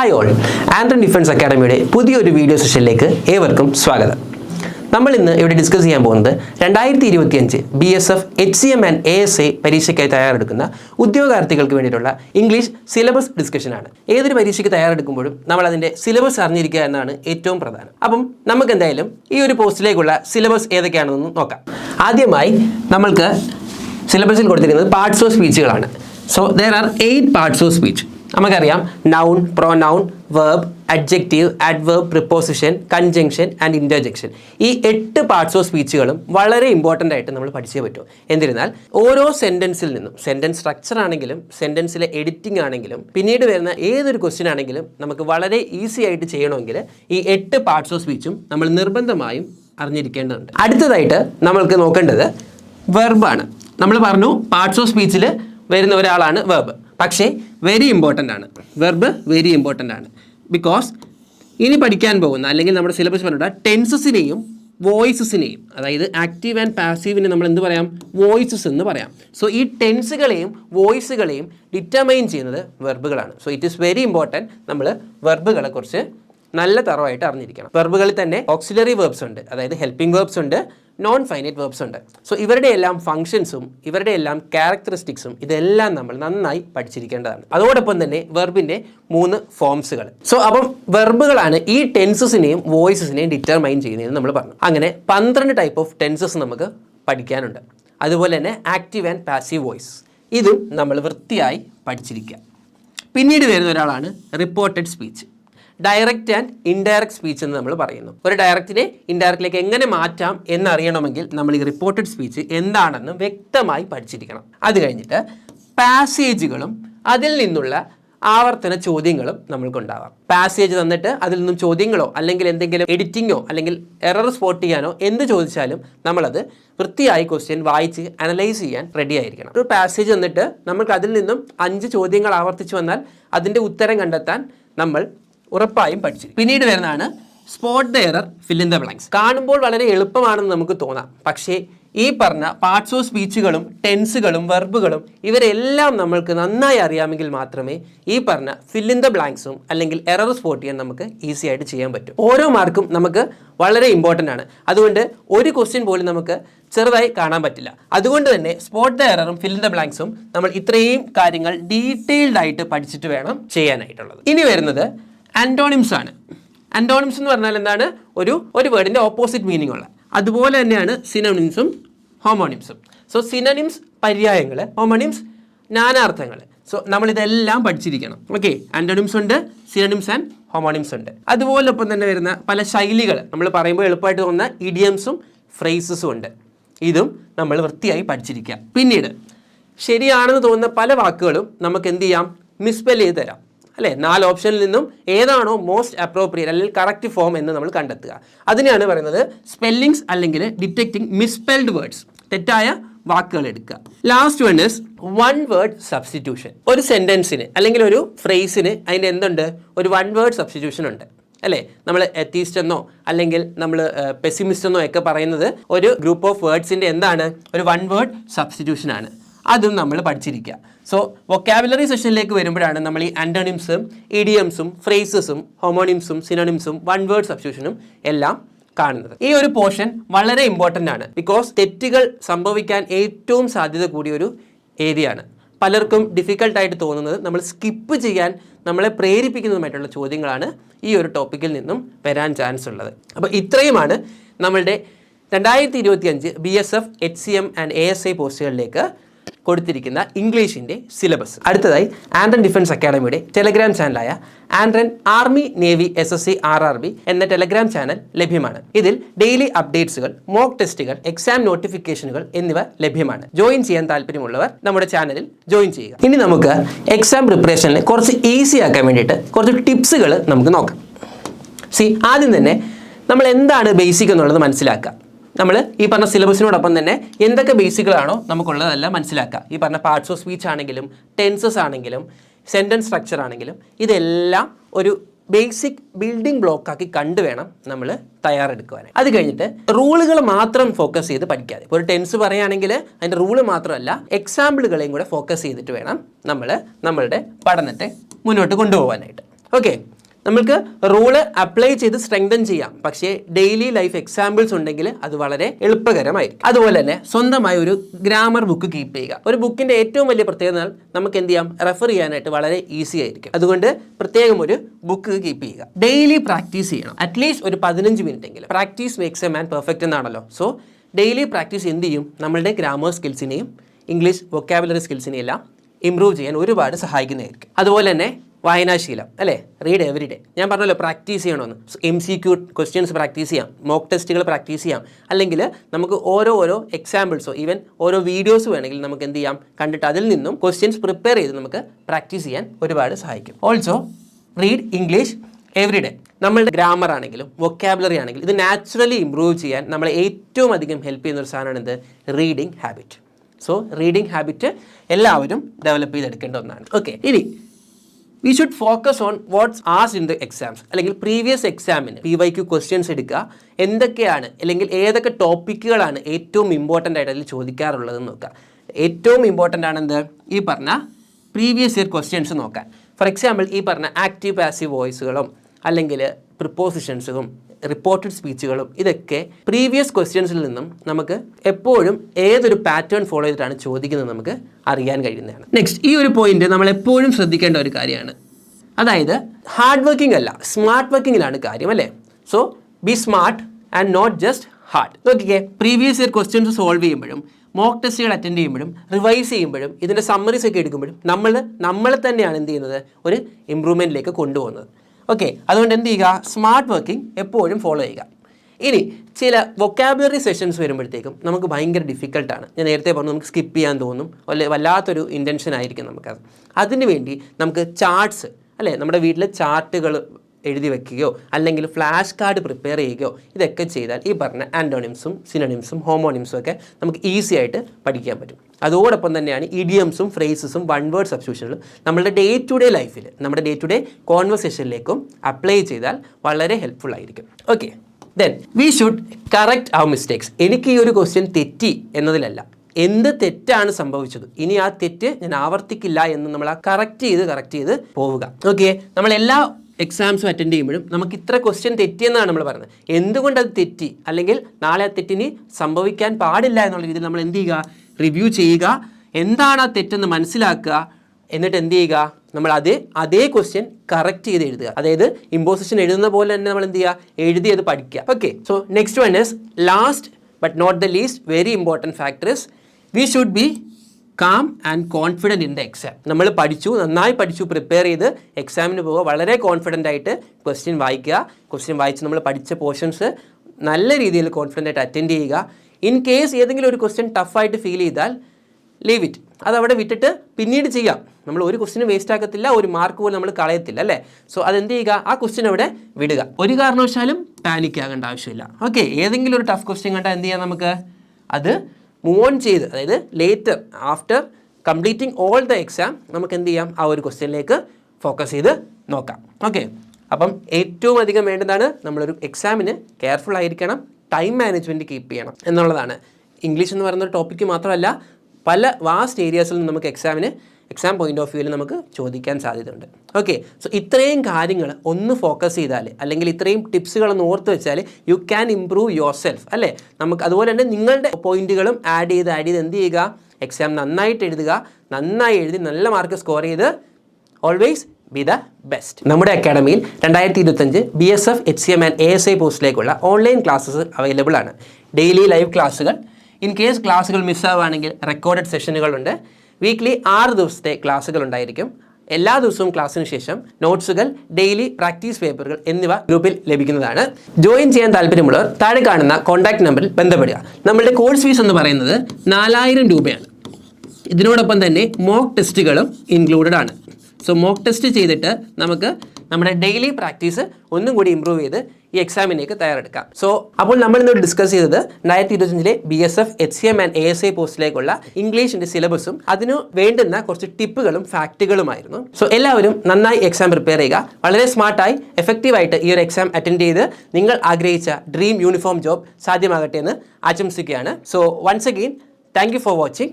Hi all ആൻഡ്രൻ defence അക്കാഡമിയുടെ പുതിയൊരു വീഡിയോ സെഷനിലേക്ക് ഏവർക്കും സ്വാഗതം. നമ്മൾ ഇന്ന് ഇവിടെ ഡിസ്കസ് ചെയ്യാൻ പോകുന്നത് രണ്ടായിരത്തി ഇരുപത്തിയഞ്ച് B S F H C M and A S A പരീക്ഷയ്ക്കായി തയ്യാറെടുക്കുന്ന ഉദ്യോഗാർത്ഥികൾക്ക് വേണ്ടിയിട്ടുള്ള ഇംഗ്ലീഷ് സിലബസ് ഡിസ്കഷനാണ് ഏതൊരു പരീക്ഷയ്ക്ക് തയ്യാറെടുക്കുമ്പോഴും നമ്മൾ അതിന്റെ സിലബസ് അറിഞ്ഞിരിക്കുക എന്നാണ് ഏറ്റവും പ്രധാനം. അപ്പം നമുക്ക് എന്തായാലും ഈ ഒരു പോസ്റ്റിലേക്കുള്ള സിലബസ് ഏതൊക്കെയാണെന്ന് നോക്കാം. ആദ്യമായി നമ്മൾക്ക് സിലബസിൽ കൊടുത്തിരിക്കുന്നത് parts of സ്പീച്ചുകളാണ് so there are eight parts of speech നമുക്കറിയാം noun pronoun verb adjective adverb preposition conjunction and interjection ഈ എട്ട് പാർട്സ് ഓഫ് സ്പീച്ചുകളും വളരെ ഇമ്പോർട്ടന്റ് ആയിട്ട് നമ്മൾ പഠിച്ചേ പറ്റൂ. എന്നിരുന്നാൽ ഓരോ സെന്റൻസിൽ നിന്നും സെന്റൻസ് സ്ട്രക്ചർ ആണെങ്കിലും സെന്റൻസിലെ എഡിറ്റിംഗ് ആണെങ്കിലും പിന്നീട് വരുന്ന ഏതൊരു ക്വസ്റ്റ്യൻ ആണെങ്കിലും നമുക്ക് വളരെ ഈസി ആയിട്ട് ചെയ്യണമെങ്കിൽ ഈ എട്ട് പാർട്സ് ഓഫ് സ്പീച്ചും നമ്മൾ നിർബന്ധമായും അറിഞ്ഞിരിക്കേണ്ടതുണ്ട്. അടുത്തതായിട്ട് നമ്മൾക്ക് നോക്കേണ്ടത് വെർബാണ് നമ്മൾ പറഞ്ഞു പാർട്സ് ഓഫ് സ്പീച്ചിൽ വരുന്ന ഒരാളാണ് വെർബ് പക്ഷേ വെരി ഇമ്പോർട്ടന്റ് ആണ്. വെർബ് വെരി ഇമ്പോർട്ടന്റ് ആണ്. ബിക്കോസ് ഇനി പഠിക്കാൻ പോകുന്ന അല്ലെങ്കിൽ നമ്മുടെ സിലബസ് പറഞ്ഞ ടെൻസസിനെയും വോയിസസിനെയും അതായത് ആക്റ്റീവ് ആൻഡ് പാസീവിനെ നമ്മൾ എന്ത് പറയാം? വോയിസസ് എന്ന് പറയാം. സോ ഈ ടെൻസുകളെയും വോയിസുകളെയും ഡിറ്റർമൈൻ ചെയ്യുന്നത് വെർബുകളാണ് so it is very important നമ്മൾ വെർബുകളെ കുറിച്ച് നല്ല തറവായിട്ട് അറിഞ്ഞിരിക്കണം. വെർബുകളിൽ തന്നെ ഓക്സിലറി വെർബ്സ് ഉണ്ട്. അതായത് ഹെൽപ്പിംഗ് വെർബ്സ് ഉണ്ട് നോൺ ഫൈനൈറ്റ് വെർബ്സ് ഉണ്ട്. സോ ഇവരുടെ എല്ലാം ഫംഗ്ഷൻസും ഇവരുടെ എല്ലാം ക്യാരക്ടറിസ്റ്റിക്സും ഇതെല്ലാം നമ്മൾ നന്നായി പഠിച്ചിരിക്കേണ്ടതാണ്. അതോടൊപ്പം തന്നെ വെർബിന്റെ മൂന്ന് ഫോംസുകൾ സോ അപ്പം വെർബുകളാണ് ഈ ടെൻസസിനെയും വോയിസസിനെയും ഡിറ്റർമൈൻ ചെയ്യുന്നതെന്ന് നമ്മൾ പറഞ്ഞു. അങ്ങനെ പന്ത്രണ്ട് ടൈപ്പ് ഓഫ് ടെൻസസ് നമുക്ക് പഠിക്കാനുണ്ട്. അതുപോലെ തന്നെ ആക്റ്റീവ് ആൻഡ് പാസീവ് വോയിസ് ഇതും നമ്മൾ വൃത്തിയായി പഠിച്ചിരിക്കുക. പിന്നീട് വരുന്ന ഒരാളാണ് reported speech direct and indirect speech എന്ന് നമ്മൾ പറയുന്നു. ഒരു ഡയറക്റ്റിനെ ഇൻഡയറക്റ്റിലേക്ക് എങ്ങനെ മാറ്റാം എന്നറിയണമെങ്കിൽ നമ്മൾ ഈ റിപ്പോർട്ടഡ് സ്പീച്ച് എന്താണെന്ന് വ്യക്തമായി പഠിച്ചിരിക്കണം. അത് കഴിഞ്ഞിട്ട് പാസേജുകളും അതിൽ നിന്നുള്ള ആവർത്തന ചോദ്യങ്ങളും നമ്മൾക്കുണ്ടാവാം. പാസേജ് തന്നിട്ട് അതിൽ നിന്നും ചോദ്യങ്ങളോ അല്ലെങ്കിൽ എന്തെങ്കിലും എഡിറ്റിങ്ങോ അല്ലെങ്കിൽ എറർ സ്പോട്ട് ചെയ്യാനോ എന്ത് ചോദിച്ചാലും നമ്മളത് വൃത്തിയായി ക്വസ്റ്റ്യൻ വായിച്ച് അനലൈസ് ചെയ്യാൻ റെഡി ആയിരിക്കണം. ഒരു പാസേജ് തന്നിട്ട് നമുക്ക് അതിൽ നിന്നും അഞ്ച് ചോദ്യങ്ങൾ ആവർത്തിച്ചു വന്നാൽ അതിന്റെ ഉത്തരം കണ്ടെത്താൻ നമ്മൾ ഉറപ്പായും പഠിച്ചു പിന്നീട് വരുന്നതാണ് spot the error fill in the blanks കാണുമ്പോൾ വളരെ എളുപ്പമാണെന്ന് നമുക്ക് തോന്നാം. പക്ഷേ ഈ പറഞ്ഞ പാർട്സ് ഓഫ് സ്പീച്ചുകളും ടെൻസുകളും വെർബുകളും ഇവരെല്ലാം നമ്മൾക്ക് നന്നായി അറിയാമെങ്കിൽ മാത്രമേ ഈ പറഞ്ഞ ഫിൽ ഇൻ ദ ബ്ലാങ്ക്സും അല്ലെങ്കിൽ എറർ സ്പോട്ട് ചെയ്യാൻ നമുക്ക് ഈസി ആയിട്ട് ചെയ്യാൻ പറ്റും. ഓരോ മാർക്കും നമുക്ക് വളരെ ഇമ്പോർട്ടന്റ് ആണ്. അതുകൊണ്ട് ഒരു ക്വസ്റ്റ്യൻ പോലും നമുക്ക് ചെറുതായി കാണാൻ പറ്റില്ല. അതുകൊണ്ട് തന്നെ സ്പോട്ട് ദ എററും ഫിൽ ഇൻ ദ ബ്ലാങ്ക്സും നമ്മൾ ഇത്രയും കാര്യങ്ങൾ ഡീറ്റെയിൽഡ് ആയിട്ട് പഠിച്ചിട്ട് വേണം ചെയ്യാനായിട്ടുള്ളത്. ഇനി വരുന്നത് ആന്റോണിംസ് ആണ്. ആന്റോണിംസ് എന്ന് പറഞ്ഞാൽ എന്താണ്? ഒരു ഒരു വേർഡിന്റെ ഓപ്പോസിറ്റ് മീനിങ് ഉള്ള. അതുപോലെ തന്നെയാണ് സിനോണിംസും ഹോമോണിംസും സോ സിനോണിംസ് പര്യായങ്ങൾ ഹോമോണിംസ് നാനാർത്ഥങ്ങൾ. സോ നമ്മൾ ഇതെല്ലാം പഠിച്ചിരിക്കണം. ഓക്കെ ആന്റോണിംസ് ഉണ്ട് സിനോണിംസ് ആൻഡ് ഹോമോണിംസ് ഉണ്ട്. അതുപോലെ ഒപ്പം തന്നെ വരുന്ന പല ശൈലികൾ. നമ്മൾ പറയുമ്പോൾ എളുപ്പമായിട്ട് തോന്നുന്ന ഇഡിയംസും ഫ്രേസസും ഉണ്ട്. ഇതും നമ്മൾ വൃത്തിയായി പഠിച്ചിരിക്കുക. പിന്നീട് ശരിയാണെന്ന് തോന്നുന്ന പല വാക്കുകളും നമുക്ക് എന്ത് ചെയ്യാം? മിസ്പെൽ ചെയ്ത് തരാം. അല്ലേ? നാല് ഓപ്ഷനിൽ നിന്നും ഏതാണോ മോസ്റ്റ് അപ്രോപ്രിയറ്റ് അല്ലെങ്കിൽ കറക്റ്റ് ഫോം എന്ന് നമ്മൾ കണ്ടെത്തുക. അതിനെയാണ് പറയുന്നത് സ്പെല്ലിങ്സ് അല്ലെങ്കിൽ ഡിറ്റക്റ്റിംഗ് മിസ്പെൽഡ് വേർഡ്സ് തെറ്റായ വാക്കുകൾ എടുക്കുക. Last one is one word substitution ഒരു സെന്റൻസിന് അല്ലെങ്കിൽ ഒരു ഫ്രേസിന് അതിന്റെ എന്തുണ്ട്? ഒരു വൺ വേർഡ് സബ്സ്റ്റിറ്റ്യൂഷൻ ഉണ്ട്. അല്ലേ? നമ്മൾ എത്തീസ്റ്റ് എന്നോ അല്ലെങ്കിൽ നമ്മൾ പെസിമിസ്റ്റ് എന്നോ ഒക്കെ പറയുന്നത് ഒരു ഗ്രൂപ്പ് ഓഫ് വേർഡ്സിന്റെ എന്താണ്? ഒരു വൺ വേർഡ് സബ്സ്റ്റിറ്റ്യൂഷൻ ആണ്. അതും നമ്മൾ പഠിച്ചിരിക്കുക. സോ വൊക്കാബുലറി സെഷനിലേക്ക് വരുമ്പോഴാണ് നമ്മൾ ഈ ആന്റോണിംസും ഇഡിയംസും ഫ്രേസസും ഹോമോണിംസും സിനോണിംസും വൺ വേർഡ് സബ്സ്റ്റിറ്റ്യൂഷനും എല്ലാം കാണുന്നത്. ഈ ഒരു പോർഷൻ വളരെ ഇമ്പോർട്ടന്റ് ആണ്. ബിക്കോസ് തെറ്റുകൾ സംഭവിക്കാൻ ഏറ്റവും സാധ്യത കൂടിയ ഒരു ഏരിയ ആണ് പലർക്കും ഡിഫിക്കൽട്ടായിട്ട് തോന്നുന്നത് നമ്മൾ സ്കിപ്പ് ചെയ്യാൻ നമ്മളെ പ്രേരിപ്പിക്കുന്നതുമായിട്ടുള്ള ചോദ്യങ്ങളാണ് ഈ ഒരു ടോപ്പിക്കിൽ നിന്നും വരാൻ ചാൻസ് ഉള്ളത്. അപ്പോൾ ഇത്രയുമാണ് നമ്മളുടെ രണ്ടായിരത്തി ഇരുപത്തി അഞ്ച് B S F H C M and A S I പോസ്റ്റുകളിലേക്ക് കൊടുത്തിരിക്കുന്ന ഇംഗ്ലീഷിന്റെ സിലബസ് അടുത്തതായി ആൻഡ്രൻ ഡിഫൻസ് അക്കാഡമിയുടെ ടെലഗ്രാം ചാനലായ ആൻഡ്രൻ army navy S S C R R B എന്ന ടെലഗ്രാം ചാനൽ ലഭ്യമാണ്. ഇതിൽ ഡെയിലി അപ്ഡേറ്റ്സുകൾ മോക്ക് ടെസ്റ്റുകൾ എക്സാം നോട്ടിഫിക്കേഷനുകൾ എന്നിവ ലഭ്യമാണ്. ജോയിൻ ചെയ്യാൻ താല്പര്യമുള്ളവർ നമ്മുടെ ചാനലിൽ ജോയിൻ ചെയ്യുക. ഇനി നമുക്ക് എക്സാം പ്രിപ്പറേഷനിൽ കുറച്ച് ഈസി ആക്കാൻ വേണ്ടിയിട്ട് കുറച്ച് ടിപ്സുകൾ നമുക്ക് നോക്കാം. സി ആദ്യം തന്നെ നമ്മൾ എന്താണ് ബേസിക് എന്നുള്ളത് മനസ്സിലാക്കുക. നമ്മൾ ഈ പറഞ്ഞ സിലബസിനോടൊപ്പം തന്നെ എന്തൊക്കെ ബേസിക്കുകളാണോ നമുക്കുള്ളതെല്ലാം മനസ്സിലാക്കുക ഈ പറഞ്ഞ പാർട്സ് ഓഫ് സ്പീച്ച് ആണെങ്കിലും ടെൻസസ് ആണെങ്കിലും സെന്റൻസ് സ്ട്രക്ചർ ആണെങ്കിലും ഇതെല്ലാം ഒരു ബേസിക് ബിൽഡിംഗ് ബ്ലോക്കാക്കി കണ്ടു വേണം നമ്മൾ തയ്യാറെടുക്കുവാനായി അത് കഴിഞ്ഞിട്ട് റൂളുകൾ മാത്രം ഫോക്കസ് ചെയ്ത് പഠിക്കാതെ ഒരു ടെൻസ് പറയുകയാണെങ്കിൽ അതിന്റെ റൂൾ മാത്രമല്ല എക്സാമ്പിളുകളെയും കൂടെ ഫോക്കസ് ചെയ്തിട്ട് വേണം നമ്മൾ നമ്മളുടെ പഠനത്തെ മുന്നോട്ട് കൊണ്ടുപോകാനായിട്ട്. ഓക്കെ നമുക്ക് റൂൾ അപ്ലൈ ചെയ്ത് സ്ട്രെങ്തൻ ചെയ്യാം. പക്ഷേ ഡെയിലി ലൈഫ് എക്സാമ്പിൾസ് ഉണ്ടെങ്കിൽ അത് വളരെ എളുപ്പകരമായിരിക്കും. അതുപോലെ തന്നെ സ്വന്തമായി ഒരു ഗ്രാമർ ബുക്ക് കീപ്പ് ചെയ്യുക. ഒരു ബുക്കിന്റെ ഏറ്റവും വലിയ പ്രത്യേകത നമുക്ക് എന്ത് ചെയ്യാം? റെഫർ ചെയ്യാനായിട്ട് വളരെ ഈസി ആയിരിക്കും. അതുകൊണ്ട് പ്രത്യേകം ഒരു ബുക്ക് കീപ്പ് ചെയ്യുക. ഡെയിലി പ്രാക്ടീസ് ചെയ്യണം. അറ്റ്ലീസ്റ്റ് ഒരു പതിനഞ്ച് മിനിറ്റ് എങ്കിലും. Practice makes a man perfect എന്നാണല്ലോ. സോ ഡെയിലി പ്രാക്ടീസ് എന്ത് ചെയ്യും? നമ്മളുടെ ഗ്രാമർ സ്കിൽസിനെയും ഇംഗ്ലീഷ് വൊക്കാബുലറി സ്കിൽസിനെയും എല്ലാം ഇമ്പ്രൂവ് ചെയ്യാൻ ഒരുപാട് സഹായിക്കുന്നതായിരിക്കും. അതുപോലെ തന്നെ വായനാശീലം അല്ലേ? റീഡ് എവറി ഡേ ഞാൻ പറഞ്ഞല്ലോ പ്രാക്ടീസ് ചെയ്യണമെന്ന്. M C Q questions practice ചെയ്യാം. മോക്ക് ടെസ്റ്റുകൾ പ്രാക്ടീസ് ചെയ്യാം. അല്ലെങ്കിൽ നമുക്ക് ഓരോ ഓരോ എക്സാമ്പിൾസോ ഈവൻ ഓരോ വീഡിയോസ് വേണമെങ്കിൽ നമുക്ക് എന്ത് ചെയ്യാം? കണ്ടിട്ട് അതിൽ നിന്നും ക്വസ്റ്റ്യൻസ് പ്രിപ്പയർ ചെയ്ത് നമുക്ക് പ്രാക്ടീസ് ചെയ്യാൻ ഒരുപാട് സഹായിക്കും. Also read English every day നമ്മളുടെ ഗ്രാമർ ആണെങ്കിലും വൊക്കാബുലറി ആണെങ്കിലും ഇത് നാച്ചുറലി ഇമ്പ്രൂവ് ചെയ്യാൻ നമ്മളെ ഏറ്റവും അധികം ഹെൽപ്പ് ചെയ്യുന്ന ഒരു സാധനമാണ് എന്ത്? Reading habit so reading habit എല്ലാവരും ഡെവലപ്പ് ചെയ്തെടുക്കേണ്ട ഒന്നാണ്. ഓക്കെ ഇനി we should focus on what's as in the exams അല്ലെങ്കിൽ പ്രീവിയസ് എക്സാമിന് പി വൈ ക്യു ക്വസ്റ്റ്യൻസ് എടുക്കുക. എന്തൊക്കെയാണ്? അല്ലെങ്കിൽ ഏതൊക്കെ ടോപ്പിക്കുകളാണ് ഏറ്റവും ഇമ്പോർട്ടന്റ് ആയിട്ട് അതിൽ ചോദിക്കാറുള്ളതെന്ന് നോക്കുക. ഏറ്റവും ഇമ്പോർട്ടന്റ് ആണെന്ത് ഈ പറഞ്ഞ പ്രീവിയസ് ഇയർ ക്വസ്റ്റ്യൻസ് നോക്കാൻ ഫോർ എക്സാമ്പിൾ ഈ പറഞ്ഞ ആക്റ്റീവ് പാസീവ് വോയിസുകളും അല്ലെങ്കിൽ പ്രിപ്പോസിഷൻസും റിപ്പോർട്ടഡ് സ്പീച്ചുകളും ഇതൊക്കെ പ്രീവിയസ് ക്വസ്റ്റ്യൻസിൽ നിന്നും നമുക്ക് എപ്പോഴും ഏതൊരു പാറ്റേൺ ഫോളോ ചെയ്തിട്ടാണ് ചോദിക്കുന്നത് നമുക്ക് അറിയാൻ കഴിയുന്നതാണ്. നെക്സ്റ്റ് ഈ ഒരു പോയിന്റ് നമ്മൾ എപ്പോഴും ശ്രദ്ധിക്കേണ്ട ഒരു കാര്യമാണ്. അതായത് ഹാർഡ് വർക്കിംഗ് അല്ല സ്മാർട്ട് വർക്കിങ്ങിലാണ് കാര്യം അല്ലേ? So be smart and not just hard നോക്കിക്കേ പ്രീവിയസ് ഇയർ ക്വസ്റ്റ്യൻസ് സോൾവ് ചെയ്യുമ്പോഴും മോക്ക് ടെസ്റ്റുകൾ അറ്റൻഡ് ചെയ്യുമ്പോഴും റിവൈസ് ചെയ്യുമ്പോഴും ഇതിന്റെ സമ്മറീസ് ഒക്കെ എടുക്കുമ്പോഴും നമ്മൾ നമ്മളെ തന്നെയാണ് എന്ത് ചെയ്യുന്നത്? ഒരു ഇമ്പ്രൂവ്മെന്റിലേക്ക് കൊണ്ടുപോകുന്നത്. ഓക്കെ അതുകൊണ്ട് എന്ത് ചെയ്യുക? സ്മാർട്ട് വർക്കിംഗ് എപ്പോഴും ഫോളോ ചെയ്യുക. ഇനി ചില വൊക്കാബുലറി സെഷൻസ് വരുമ്പോഴത്തേക്കും നമുക്ക് ഭയങ്കര ഡിഫിക്കൽട്ടാണ് ഞാൻ നേരത്തെ പറഞ്ഞു നമുക്ക് സ്കിപ്പ് ചെയ്യാൻ തോന്നും. അല്ലെ വല്ലാത്തൊരു ഇന്റൻഷൻ ആയിരിക്കും നമുക്കത് അതിനുവേണ്ടി നമുക്ക് ചാർട്ട്സ് അല്ലേ? നമ്മുടെ വീട്ടിലെ ചാർട്ടുകൾ എഴുതി വെക്കുകയോ അല്ലെങ്കിൽ ഫ്ലാഷ് കാർഡ് പ്രിപ്പയർ ചെയ്യുകയോ ഇതൊക്കെ ചെയ്താൽ ഈ പറഞ്ഞ ആന്റോണിംസും സിനോണിംസും ഹോമോണിംസും ഒക്കെ നമുക്ക് ഈസി ആയിട്ട് പഠിക്കാൻ പറ്റും. അതോടൊപ്പം തന്നെയാണ് ഇഡിയംസും ഫ്രേസസും വൺ വേർഡ് സബ്സ്റ്റിറ്റ്യൂഷനുകളും നമ്മുടെ ഡേ ടു ഡേ ലൈഫിൽ നമ്മുടെ ഡേ ടു ഡേ കോൺവെർസേഷനിലേക്കും അപ്ലൈ ചെയ്താൽ വളരെ ഹെൽപ്ഫുൾ ആയിരിക്കും. Okay then we should correct our mistakes എനിക്ക് ഈ ഒരു ക്വസ്റ്റ്യൻ തെറ്റി എന്നതിലല്ല. എന്ത് തെറ്റാണ് സംഭവിച്ചത്? ഇനി ആ തെറ്റ് ഞാൻ ആവർത്തിക്കില്ല എന്ന് നമ്മൾ ആ കറക്റ്റ് ചെയ്ത് കറക്റ്റ് ചെയ്ത് പോവുക. ഓക്കെ നമ്മൾ എല്ലാ എക്സാംസും അറ്റൻഡ് ചെയ്യുമ്പോഴും നമുക്ക് ഇത്ര ക്വസ്റ്റ്യൻ തെറ്റിയെന്നാണ് നമ്മൾ പറയുന്നത്. എന്തുകൊണ്ട് അത് തെറ്റി? അല്ലെങ്കിൽ നാളെ ആ തെറ്റിനി സംഭവിക്കാൻ പാടില്ല എന്നുള്ള രീതിയിൽ നമ്മൾ എന്ത് ചെയ്യുക? റിവ്യൂ ചെയ്യുക. എന്താണ് ആ തെറ്റെന്ന് മനസ്സിലാക്കുക. എന്നിട്ട് എന്ത് ചെയ്യുക? നമ്മൾ അതേ അതേ ക്വസ്റ്റ്യൻ കറക്റ്റ് ചെയ്ത് എഴുതുക. അതായത് ഇമ്പോസിഷൻ എഴുതുന്ന പോലെ തന്നെ നമ്മൾ എന്ത് ചെയ്യുക? എഴുതി അത് പഠിക്കുക. Okay so next one is last but not the least very important factor is we should be calm and confident in the exam നമ്മൾ പഠിച്ചു നന്നായി പഠിച്ചു പ്രിപ്പയർ ചെയ്ത് എക്സാമിന് പോവുക. വളരെ കോൺഫിഡന്റ് ആയിട്ട് ക്വസ്റ്റ്യൻ വായിക്കുക. ക്വസ്റ്റ്യൻ വായിച്ച് നമ്മൾ പഠിച്ച പോർഷൻസ് നല്ല രീതിയിൽ കോൺഫിഡന്റ് ആയിട്ട് അറ്റൻഡ് ചെയ്യുക. ഇൻ കേസ് ഏതെങ്കിലും ഒരു ക്വസ്റ്റ്യൻ ടഫായിട്ട് ഫീൽ ചെയ്താൽ ലീവ് ഇറ്റ് അത് അവിടെ വിട്ടിട്ട് പിന്നീട് ചെയ്യാം. നമ്മൾ ഒരു ക്വസ്റ്റിനും വേസ്റ്റ് ആക്കത്തില്ല ഒരു മാർക്ക് പോലും നമ്മൾ കളയത്തില്ല അല്ലേ? സോ അതെന്ത് ചെയ്യുക? ആ ക്വസ്റ്റ്യൻ അവിടെ വിടുക. ഒരു കാരണവശാലും പാനിക് ആകേണ്ട ആവശ്യമില്ല. ഓക്കെ ഏതെങ്കിലും ഒരു ടഫ് ക്വസ്റ്റ്യൻ കണ്ടാൽ എന്ത് ചെയ്യാം നമുക്ക്? അത് മൂവ് ഓൺ ചെയ്ത് അതായത് later after completing all the exam നമുക്ക് എന്ത് ചെയ്യാം? ആ ഒരു ക്വസ്റ്റ്യനിലേക്ക് ഫോക്കസ് ചെയ്ത് നോക്കാം. ഓക്കെ അപ്പം ഏറ്റവും അധികം വേണ്ടതാണ് നമ്മളൊരു എക്സാമിന് കെയർഫുൾ ആയിരിക്കണം ടൈം മാനേജ്മെന്റ് കീപ്പ് ചെയ്യണം എന്നുള്ളതാണ്. ഇംഗ്ലീഷ് എന്ന് പറയുന്ന ടോപ്പിക്ക് മാത്രമല്ല പല വാസ്റ്റ് ഏരിയാസിൽ നിന്ന് നമുക്ക് എക്സാമിന് എക്സാം പോയിന്റ് ഓഫ് വ്യൂവിൽ നമുക്ക് ചോദിക്കാൻ സാധ്യതയുണ്ട്. ഓക്കെ സോ ഇത്രയും കാര്യങ്ങൾ ഒന്ന് ഫോക്കസ് ചെയ്താൽ അല്ലെങ്കിൽ ഇത്രയും ടിപ്സുകളൊന്ന് ഓർത്ത് വെച്ചാൽ you can improve your self അല്ലേ? നമുക്ക് അതുപോലെ തന്നെ നിങ്ങളുടെ പോയിന്റുകളും ആഡ് ചെയ്ത് ആഡ് ചെയ്ത് എന്ത് ചെയ്യുക? എക്സാം നന്നായിട്ട് എഴുതുക നന്നായി എഴുതി നല്ല മാർക്ക് സ്കോർ ചെയ്ത് ഓൾവേസ് ബി ദ ബെസ്റ്റ് നമ്മുടെ അക്കാഡമിയിൽ രണ്ടായിരത്തി ഇരുപത്തഞ്ച് B S F H C M and A S I പോസ്റ്റിലേക്കുള്ള online classes available ആണ്. ഡെയിലി ലൈവ് ക്ലാസ്സുകൾ ഇൻ കേസ് ക്ലാസ്സുകൾ മിസ്സാവുകയാണെങ്കിൽ റെക്കോർഡഡ് സെഷനുകളുണ്ട് വീക്ക്ലി ആറ് ദിവസത്തെ ക്ലാസ്സുകൾ ഉണ്ടായിരിക്കും. എല്ലാ ദിവസവും ക്ലാസ്സിന് ശേഷം നോട്ട്സുകൾ ഡെയിലി പ്രാക്ടീസ് പേപ്പറുകൾ എന്നിവ ഗ്രൂപ്പിൽ ലഭിക്കുന്നതാണ്. ജോയിൻ ചെയ്യാൻ താല്പര്യമുള്ളവർ താഴെ കാണുന്ന കോൺടാക്ട് നമ്പറിൽ ബന്ധപ്പെടുക. നമ്മളുടെ കോഴ്സ് ഫീസ് എന്ന് പറയുന്നത് നാലായിരം രൂപയാണ്. ഇതിനോടൊപ്പം തന്നെ മോക്ക് ടെസ്റ്റുകളും ഇൻക്ലൂഡഡ് ആണ്. സോ മോക്ക് ടെസ്റ്റ് ചെയ്തിട്ട് നമുക്ക് നമ്മുടെ ഡെയിലി പ്രാക്ടീസ് ഒന്നും കൂടി ഇമ്പ്രൂവ് ചെയ്ത് ഈ എക്സാമിനേക്ക് തയ്യാറെടുക്കാം. സോ അപ്പോൾ നമ്മൾ ഇന്ന് ഡിസ്കസ് ചെയ്തത് രണ്ടായിരത്തി ഇരുപത്തഞ്ചിലെ B S F H C M and A S I പോസ്റ്റിലേക്കുള്ള ഇംഗ്ലീഷിന്റെ സിലബസും അതിനു വേണ്ടുന്ന കുറച്ച് ടിപ്പുകളും ഫാക്റ്റുകളുമായിരുന്നു സോ എല്ലാവരും നന്നായി എക്സാം പ്രിപ്പയർ ചെയ്യുക. വളരെ സ്മാർട്ടായി എഫക്റ്റീവായിട്ട് ഈ ഒരു എക്സാം അറ്റൻഡ് ചെയ്ത് നിങ്ങൾ ആഗ്രഹിച്ച ഡ്രീം യൂണിഫോം ജോബ് സാധ്യമാകട്ടെ എന്ന് ആശംസിക്കുകയാണ്. So once again thank you for watching